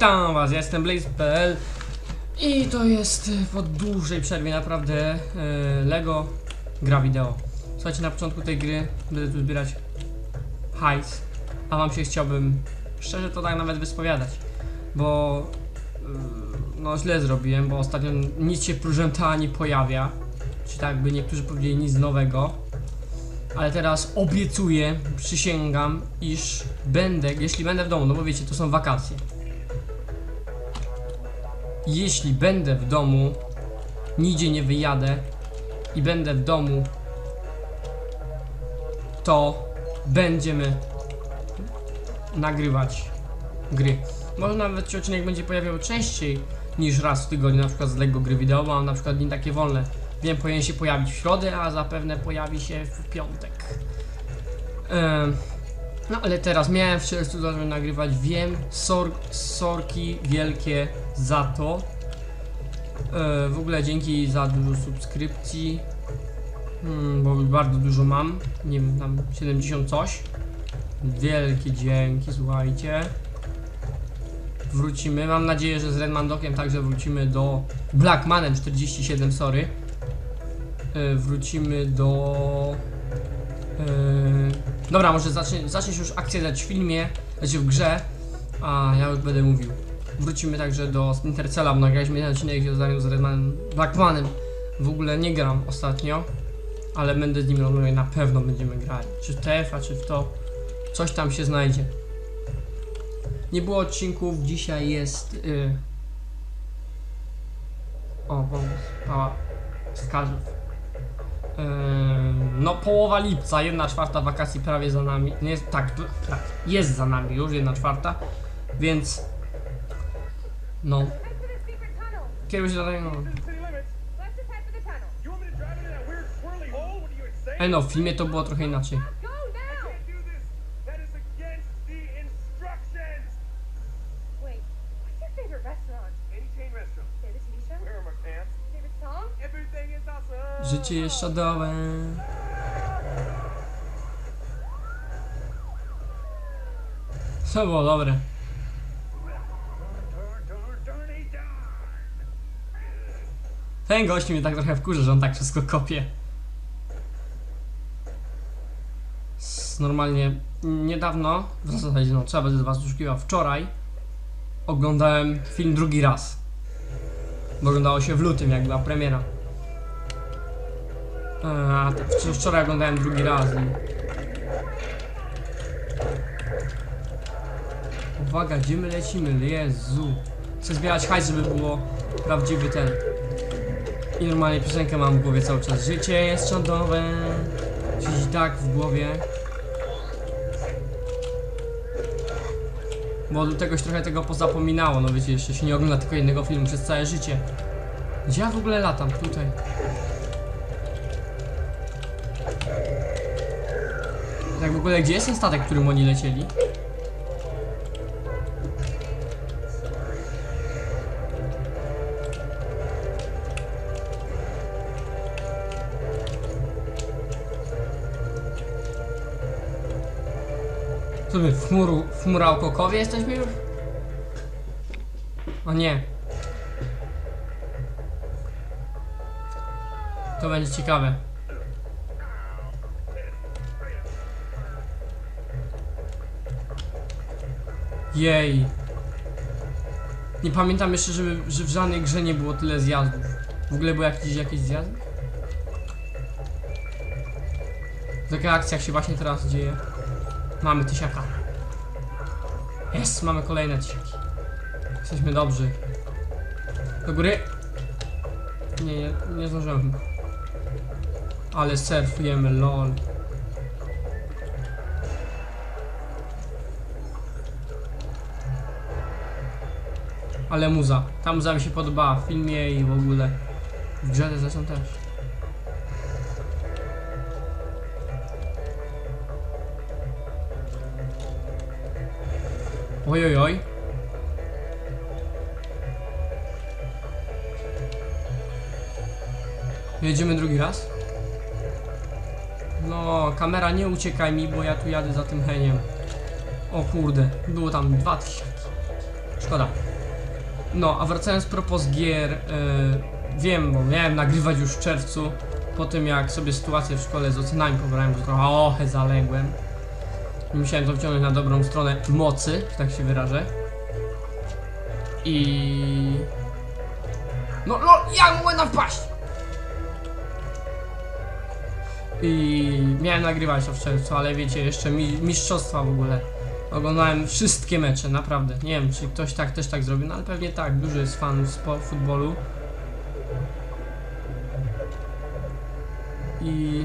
Witam was, ja jestem Blaze.pl i to jest y, po dłuższej przerwie naprawdę y, Lego gra wideo. Słuchajcie, na początku tej gry będę tu zbierać hajs, a wam się chciałbym szczerze to tak nawet wyspowiadać, bo y, no źle zrobiłem, bo ostatnio nic się próżęta nie pojawia, czy tak by niektórzy powiedzieli nic nowego. Ale teraz obiecuję, przysięgam, iż będę, jeśli będę w domu, no bo wiecie, to są wakacje. Jeśli będę w domu, nigdzie nie wyjadę i będę w domu, to będziemy nagrywać gry. Może nawet się odcinek będzie pojawiał częściej niż raz w tygodniu, na przykład z Lego gry wideo, mam na przykład dni takie wolne. Wiem, powinien się pojawić w środę, a zapewne pojawi się w piątek. Em, no ale teraz miałem w czerwcu zacząć nagrywać, wiem, sor, sorki wielkie za to. E, w ogóle dzięki za dużo subskrypcji, hmm, bo bardzo dużo mam, nie wiem, tam 70 coś. Wielkie dzięki, słuchajcie. Wrócimy, mam nadzieję, że z Redmandokiem także wrócimy do Blackmanem 47, sorry. E, wrócimy do... E, dobra, może zacznie, zacznie się już akcja dać w filmie, znaczy w grze, a ja już będę mówił. Wrócimy także do Intercella, bo nagraliśmy jeden odcinek związany z Redmanem Blackmanem. W ogóle nie gram ostatnio, ale będę z nim robił i na pewno będziemy grali. Czy w TF-a, czy w to, coś tam się znajdzie. Nie było odcinków, dzisiaj jest... Y... O, pomysł, pała wskażów. Yy, no połowa lipca, jedna czwarta wakacji prawie za nami. Nie, tak, tak, jest za nami już jedna czwarta, więc no. Head for the tunnel. To insane? Ej no, w filmie to było trochę inaczej. Go now. can't do this. That Ten gość mnie tak trochę wkurza, że on tak wszystko kopie. Normalnie niedawno, w zasadzie no trzeba będzie was oszukiwał, wczoraj oglądałem film drugi raz. Bo oglądało się w lutym, jak była premiera. A, wczor- wczoraj oglądałem drugi raz. Uwaga, gdzie my lecimy? Jezu. Chcę zbierać hajs, żeby było prawdziwy ten. I normalnie piosenkę mam w głowie cały czas. Życie jest szadowe. Siedzi tak w głowie. Bo do tegoś trochę tego pozapominało, no wiecie, jeszcze się nie ogląda tylko jednego filmu przez całe życie. Gdzie ja w ogóle latam? Tutaj. Tak w ogóle, gdzie jest ten statek, którym oni lecieli? Co my, w, chmuru, w Chmurałkokowie jesteśmy już? O nie. To będzie ciekawe. Jej. Nie pamiętam jeszcze, żeby, że w żadnej grze nie było tyle zjazdów. W ogóle były jakieś, jakieś zjazdy? Taka akcja się właśnie teraz dzieje. Mamy tysiaka. Jest, mamy kolejne tysiaki. Jesteśmy dobrzy. Do góry. Nie, nie, nie zdążyłem. Ale surfujemy, lol. Ale muza. Ta muza mi się podobała w filmie i w ogóle. W grze zresztą też. Oj, oj, oj. Jedziemy drugi raz? No, kamera nie uciekaj mi, bo ja tu jadę za tym heniem. O kurde, było tam dwa tysiące. Szkoda. No, a wracając propos gier, e, wiem, bo miałem nagrywać już w czerwcu, po tym jak sobie sytuację w szkole z ocenami pobrałem, bo trochę ochę zaległem. Musiałem to wciągnąć na dobrą stronę mocy, że tak się wyrażę. I... No, no, jak mogłem na wpaść? I miałem nagrywać to w czerwcu, ale wiecie, jeszcze mi, mistrzostwa w ogóle. Oglądałem wszystkie mecze, naprawdę. Nie wiem, czy ktoś tak też tak zrobił, no ale pewnie tak. Dużo jest fanów futbolu. I...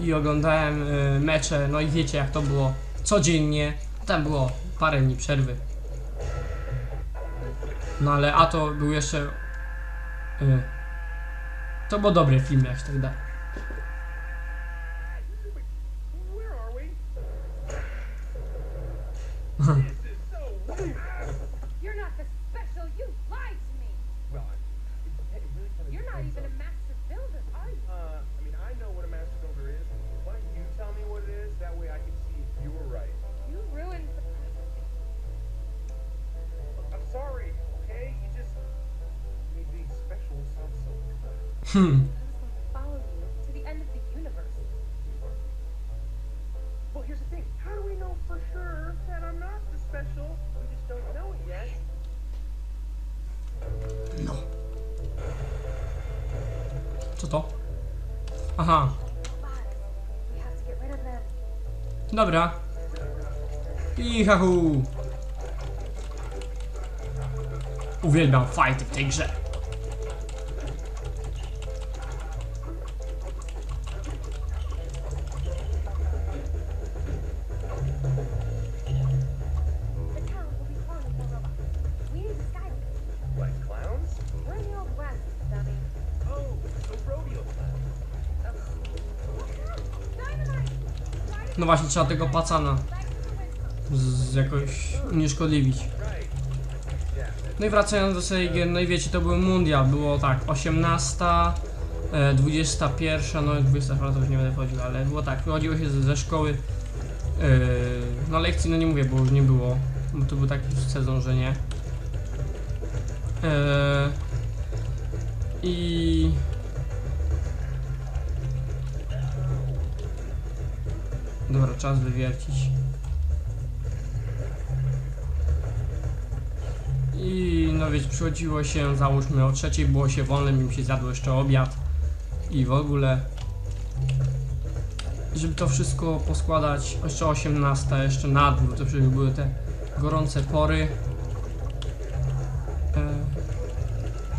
I oglądałem y, mecze, no i wiecie jak to było codziennie. Tam było parę dni przerwy. No ale a to był jeszcze... Y, to był dobry film, jak się tak da. Where to get rid of them. dobra. Ihahu. Uwielbiam fighty w tej grze. No właśnie, trzeba tego pacana z, jakoś unieszkodliwić. No i wracając do serii gier, no i wiecie, to był mundial, było tak, 18, e, 21, no 24 to już nie będę chodził, ale było tak, wychodziło się ze, ze szkoły, e, no lekcji, no nie mówię, bo już nie było, bo to był taki sezon, że nie. E, I... Dobra, czas wywiercić. I no wiecie, przychodziło się, załóżmy o trzeciej było się wolne, mi się zjadło jeszcze obiad i w ogóle. Żeby to wszystko poskładać, jeszcze 18, jeszcze na dwór, to przecież były te gorące pory. E,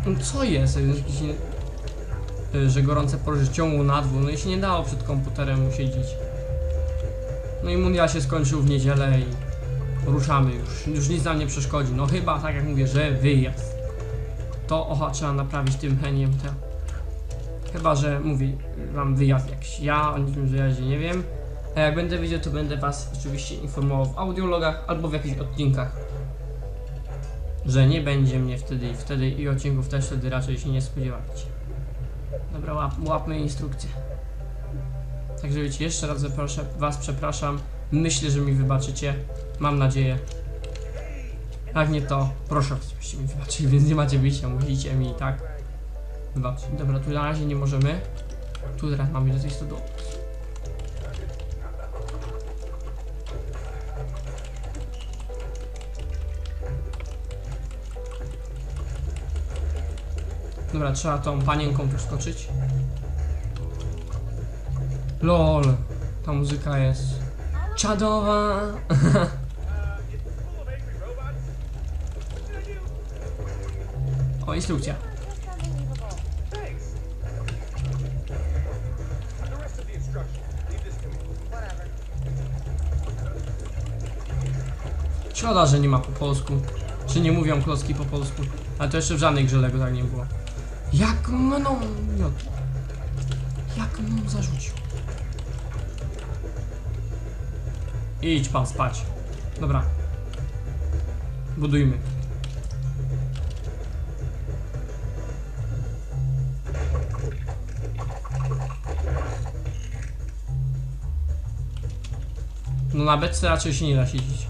no co jest? Nie, e, że gorące pory, że ciągło na dwór, no i się nie dało przed komputerem siedzieć. No i mundial się skończył w niedzielę i ruszamy już. Już nic nam nie przeszkodzi. No chyba, tak jak mówię, że wyjazd. To oha, trzeba naprawić tym heniem te. Chyba, że mówię wam wyjazd jakiś. Ja o niczym wyjaździe nie wiem. A jak będę wiedział, to będę was oczywiście informował w audiologach albo w jakichś odcinkach. Że nie będzie mnie wtedy i wtedy i odcinków też wtedy raczej się nie spodziewajcie. Dobra, łap, łapmy instrukcję. Także wiecie, jeszcze raz zaproszę, was przepraszam. Myślę, że mi wybaczycie. Mam nadzieję. Jak nie to, proszę, żebyście mi wybaczyli, więc nie macie wyjścia, musicie mi tak wybaczyć. Dobra, tu na razie nie możemy. Tu teraz mamy do tej stodoły. Dobra, trzeba tą panienką przeskoczyć. LOL, ta muzyka jest czadowa. O, instrukcja. Szkoda, że nie ma po polsku. Czy nie mówią klocki po polsku. Ale to jeszcze w żadnej grze Lego tak nie było. Jak mną miotł. Jak mną zarzucił. Idź pan spać. Dobra. Budujmy. No na beczce raczej się nie da siedzieć.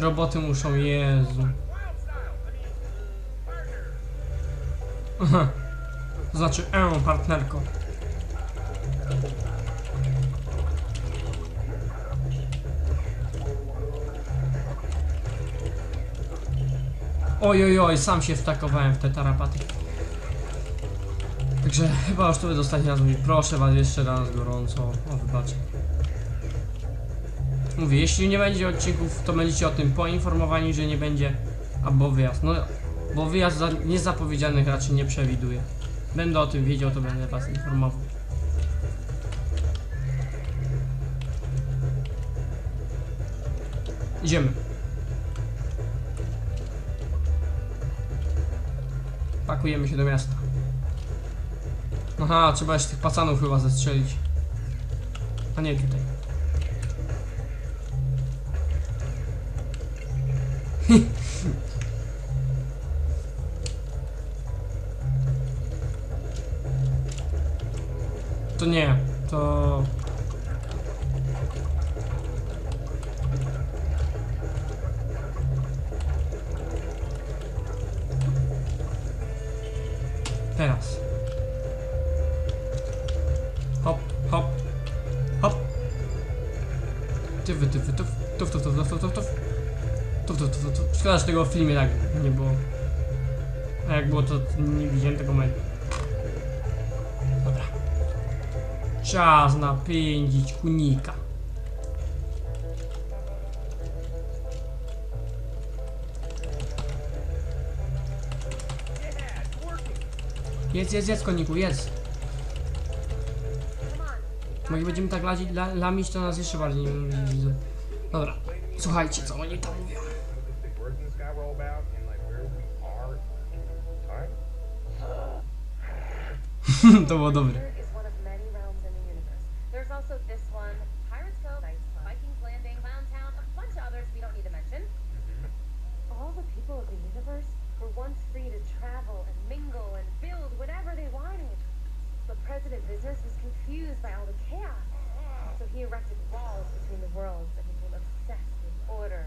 Roboty muszą, Jezu. To znaczy, e, partnerko. Oj, oj, oj, sam się wtakowałem w te tarapaty. Także chyba już to ostatni raz mówić. Proszę was jeszcze raz gorąco o wybaczenie. Mówię, jeśli nie będzie odcinków, to będziecie o tym poinformowani, że nie będzie, albo wyjazd. No, bo wyjazd za niezapowiedzianych raczej nie przewiduję. Będę o tym wiedział, to będę was informował. Idziemy. Pakujemy się do miasta. Aha, trzeba jeszcze tych pacanów chyba zestrzelić. A nie tutaj. To nie, tego w filmie tak nie było. A jak było, to nie widziałem tego momentu. Dobra. Czas napędzić kunika. Jedz, jedz, jedz koniku, on. Bo jak będziemy tak lamić, to nas jeszcze bardziej nie widzą. Dobra, słuchajcie, co oni tam mówią. Business was confused by all the chaos. So he erected walls between the worlds and became obsessed with order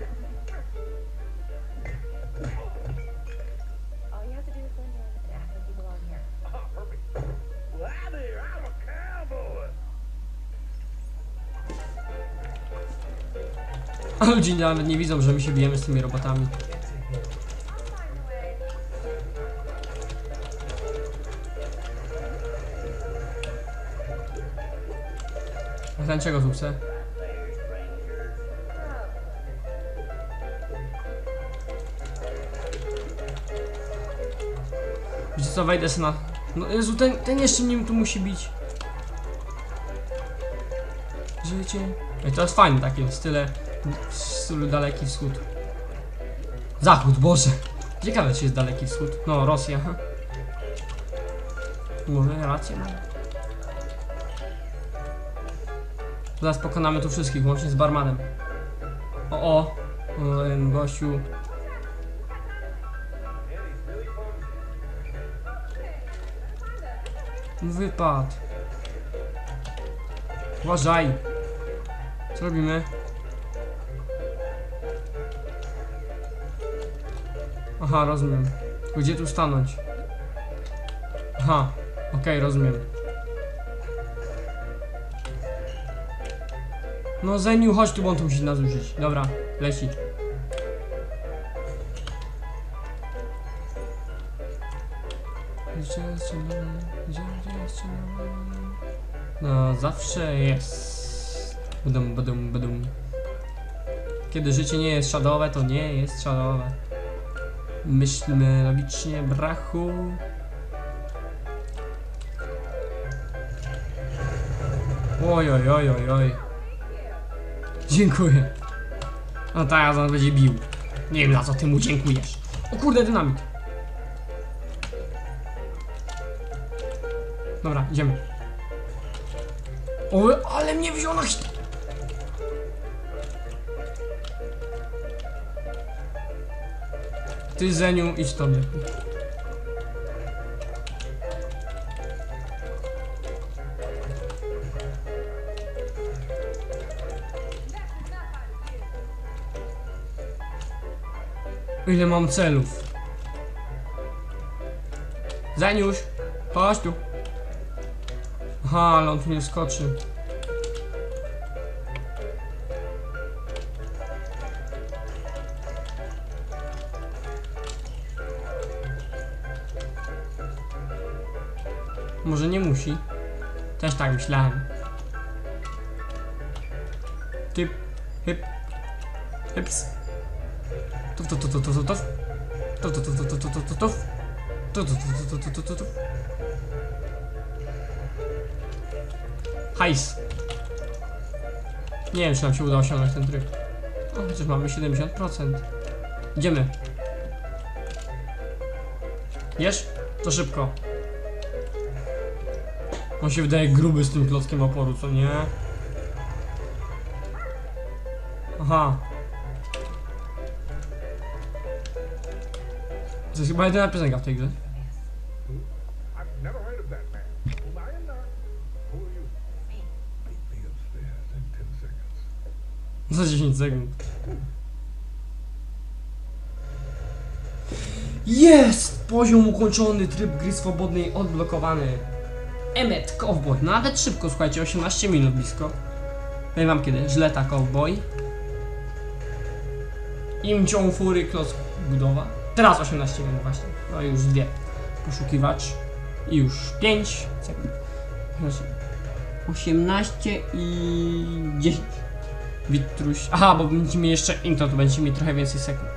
ludzie nawet nie widzą, że my się bijemy z tymi robotami. A ten czego tu chce? Wiecie co, wejdę na... No Jezu, ten, ten jeszcze nim tu musi bić. Życie... Ej, to jest fajne takie, w style... Daleki Wschód. Zachód, Boże! Ciekawe, czy jest Daleki Wschód. No, Rosja. Może rację mam. Zaraz pokonamy tu wszystkich, łącznie z barmanem. O, o! ten gościu. Wypad. Uważaj. Co robimy? Aha, rozumiem. Gdzie tu stanąć? Aha, okej, rozumiem. No Zeniu, chodź tu, bo on tu musi nas użyć. Dobra, leci. No, zawsze jest. Badum, badum, badum. Kiedy życie nie jest szadowe, to nie jest szadowe. Myślmy logicznie, brachu. Oj, oj, oj, oj, oj. Dziękuję. No teraz on będzie bił. Nie wiem, za co ty mu dziękujesz. O kurde, dynamit. Dobra, idziemy. O, ale mnie wziął na hit. Ty, Zeniu, idź to lepiej. Ile mam celów? Zeniuś, chodź tu. Aha, ale on tu nie skoczy. Myślałem. Typ, hyp, hyps. Tuf, tuf, tuf, tuf, tuf, tuf. Tuf, tuf, tuf, tuf, tuf, tuf, tuf, tuf. Tuf, tuf, tuf, tuf. Hajs. Nie wiem, czy nam się uda osiągnąć ten tryb. O, chociaż mamy 70%. Idziemy. Jesz? To szybko. On się wydaje gruby z tym klockiem oporu, co nie? Aha. To jest chyba jedyna piosenka w tej grze. I've never heard of that man. Well, I am not. Who are you? Meet me upstairs in 10 seconds. Za 10 sekund. Jest! Poziom ukończony, tryb gry swobodnej odblokowany. Emmet Cowboy. Nawet szybko, słuchajcie, 18 minut blisko. Powiem wam kiedy. Żleta Cowboy. Imcią fury, kloc budowa. Teraz 18 minut właśnie. No już dwie. Poszukiwacz. I już 5 sekund. Znaczy 18 i 10. Witruś. Aha, bo będzie mi jeszcze intro, to będzie mi trochę więcej sekund.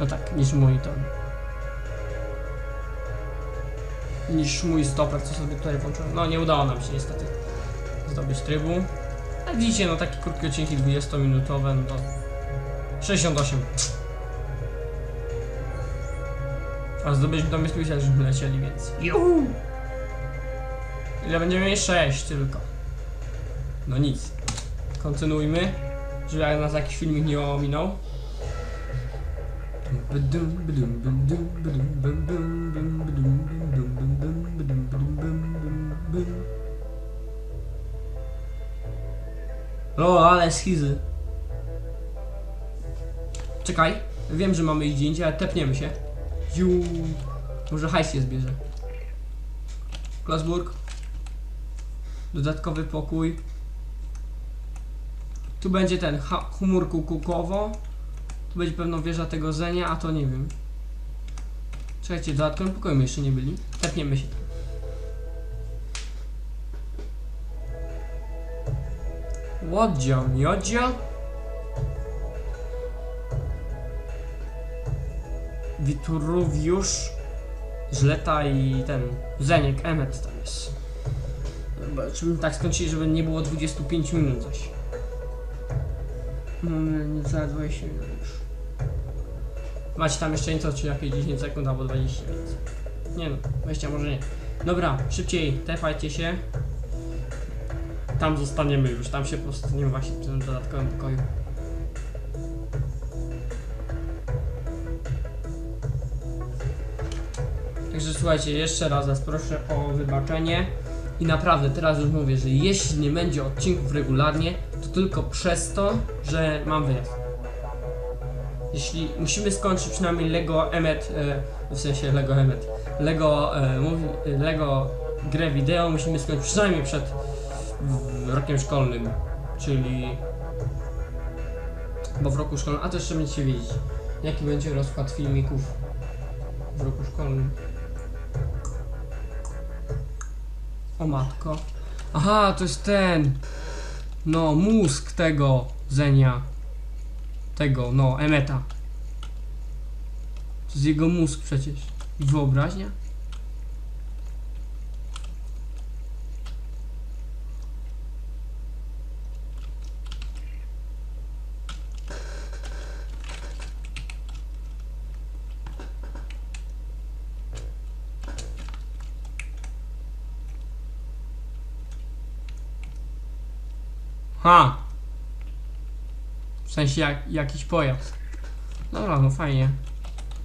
No tak, niż mój Niż mój stoper, co sobie tutaj włączyłem. No nie udało nam się niestety zdobyć trybu. Jak widzicie, no takie krótkie odcinki 20-minutowe, no to 68. A zdobyliśmy to myślę, żeśmy lecieli, więc juhu! Ile będziemy mieli? 6 tylko. No nic. Kontynuujmy, żeby nas jakiś filmik nie ominął. O, ale schizy. Czekaj, wiem, że mamy iść indziej, ale tepniemy się. Ju. Może hajs się zbierze. Klasburg. Dodatkowy pokój. Tu będzie ten humor kukukowo. Tu będzie pewno wieża tego Zenia, a to nie wiem. Czekajcie, w dodatkowym pokoju jeszcze nie byli. Tepniemy się tam. Łodzio, miodzio. Wituruwiusz, Żleta i ten Zeniek, Emmet tam jest. Żebym tak skończyli, żeby nie było 25 minut zaś. Mamy niecałe 20 minut już. Macie tam jeszcze nieco, czy jakieś 10 sekund albo 20, więc... Nie no, 20 może nie. Dobra, szybciej, tefajcie się. Tam zostaniemy już, tam się postaniemy właśnie w tym dodatkowym pokoju. Także słuchajcie, jeszcze raz was proszę o wybaczenie. I naprawdę, teraz już mówię, że jeśli nie będzie odcinków regularnie, to tylko przez to, że mam wyjazd. Jeśli musimy skończyć przynajmniej Lego Emmet, e, w sensie Lego Emmet, Lego, e, Lego grę wideo musimy skończyć przynajmniej przed rokiem szkolnym, czyli bo w roku szkolnym, a to jeszcze będziecie wiedzieć, jaki będzie rozkład filmików w roku szkolnym. O matko. Aha, to jest ten. No, mózg tego Zenia. Tego, no, Emeta. To jest jego mózg przecież. Wyobraźnia? Ha! Sensie jak, jakiś pojazd. Dobra, no fajnie.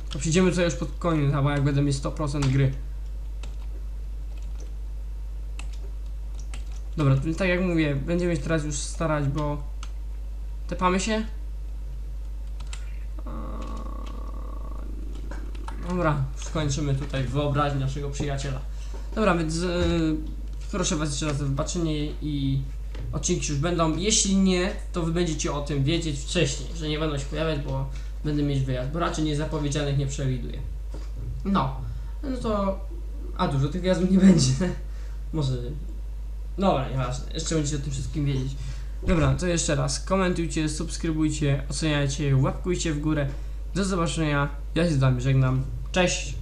To przyjdziemy tutaj już pod koniec, albo jak będę mieć 100% gry. Dobra, to tak jak mówię, będziemy się teraz już starać, bo... Tepamy się? Dobra, skończymy tutaj wyobraźnię naszego przyjaciela. Dobra, więc yy, proszę Was jeszcze raz o wybaczenie i odcinki już będą. Jeśli nie, to Wy będziecie o tym wiedzieć wcześniej, że nie będą się pojawiać, bo będę mieć wyjazd, bo raczej niezapowiedzianych nie przewiduję. No, no to... A dużo tych wyjazdów nie będzie. Może... Dobra, nieważne. Jeszcze będziecie o tym wszystkim wiedzieć. Dobra, to jeszcze raz. Komentujcie, subskrybujcie, oceniajcie, łapkujcie w górę. Do zobaczenia. Ja się z Wami żegnam. Cześć!